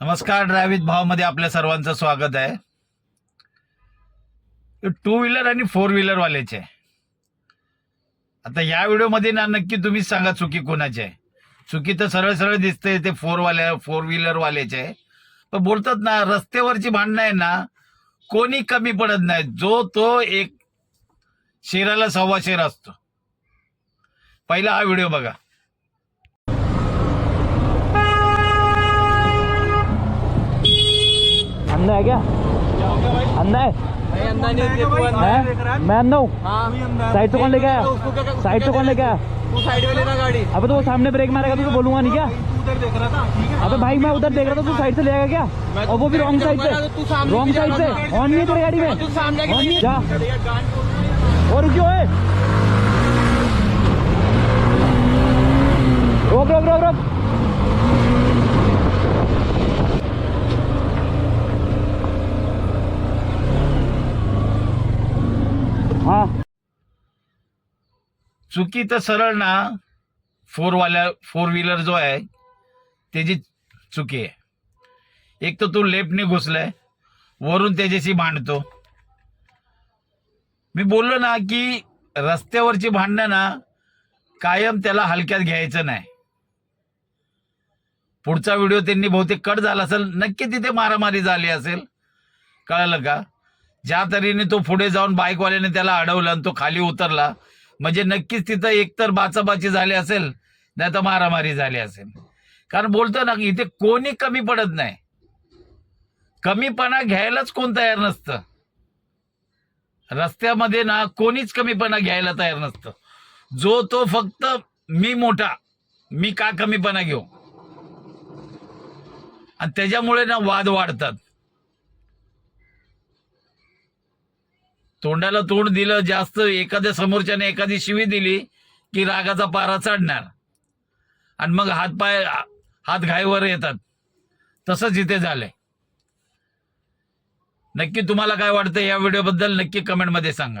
नमस्कार ड्रायव्हित भावमध्ये आपल्या सर्वांचं स्वागत आहे. टू व्हीलर आणि फोर व्हीलर वाल्याचे. आता या व्हिडिओमध्ये ना नक्की तुम्हीच सांगा चुकी कोणाची आहे. चुकी तर सरळ सरळ दिसते ते फोरवाल्या फोर व्हीलर वाल्याचे. आहे पण बोलतात ना रस्त्यावरची भांडणं आहे ना कोणी कमी पडत नाही. जो तो एक शेराला सव्वा शेर असतो. पहिला हा व्हिडिओ बघा. अंधा है क्या? अंधा है? मैं अंधा हूँ? साइड तो कौन लेके आया? साइड तो कौन लेके आया? अब तो वो सामने ब्रेक मारेगा तो बोलूँगा नहीं क्या? अबे भाई मैं उधर देख रहा था तू साइड से ले आएगा क्या? और वो भी रॉन्ग साइड से। रॉन्ग साइड से। ऑन नहीं तेरी गाड़ी में। जा। और रुकियो है रोक रोक रोक रोक। चुकी तर सरळ ना फोरवाल्या फोर व्हीलर जो आहे त्याची चुकी आहे. एक तर तू लेफ्टने घुसलाय वरून त्याच्याशी भांडतो. मी बोललो ना की रस्त्यावरची भांडणं ना कायम त्याला हलक्यात घ्यायचं नाही. पुढचा व्हिडिओ त्यांनी बहुतेक कट झाला असेल नक्की तिथे मारामारी झाली असेल. कळलं का? ज्या तऱ्हेने तो पुढे जाऊन बाईकवाल्याने त्याला अडवलं आणि तो खाली उतरला म्हणजे नक्कीच तिथं एकतर बाचाबाची झाली असेल नाही तर मारामारी झाली असेल. कारण बोलतो ना की इथे कोणी कमी पडत नाही. कमीपणा घ्यायलाच कोण तयार नसतं. रस्त्यामध्ये ना कोणीच कमीपणा घ्यायला तयार नसतं. जो तो फक्त मी मोठा मी का कमीपणा घेऊ? आणि त्याच्यामुळे ना वाद वाढतात. तोंडाला तोंड दिलं जास्त एखाद्या समोरच्याने एखादी शिवी दिली की रागाचा पारा चढणार. आणि मग हातपाय हात घाईवर येतात. तसंच इथे झालंय. नक्की तुम्हाला काय वाटतं या व्हिडिओबद्दल नक्की कमेंटमध्ये सांगा.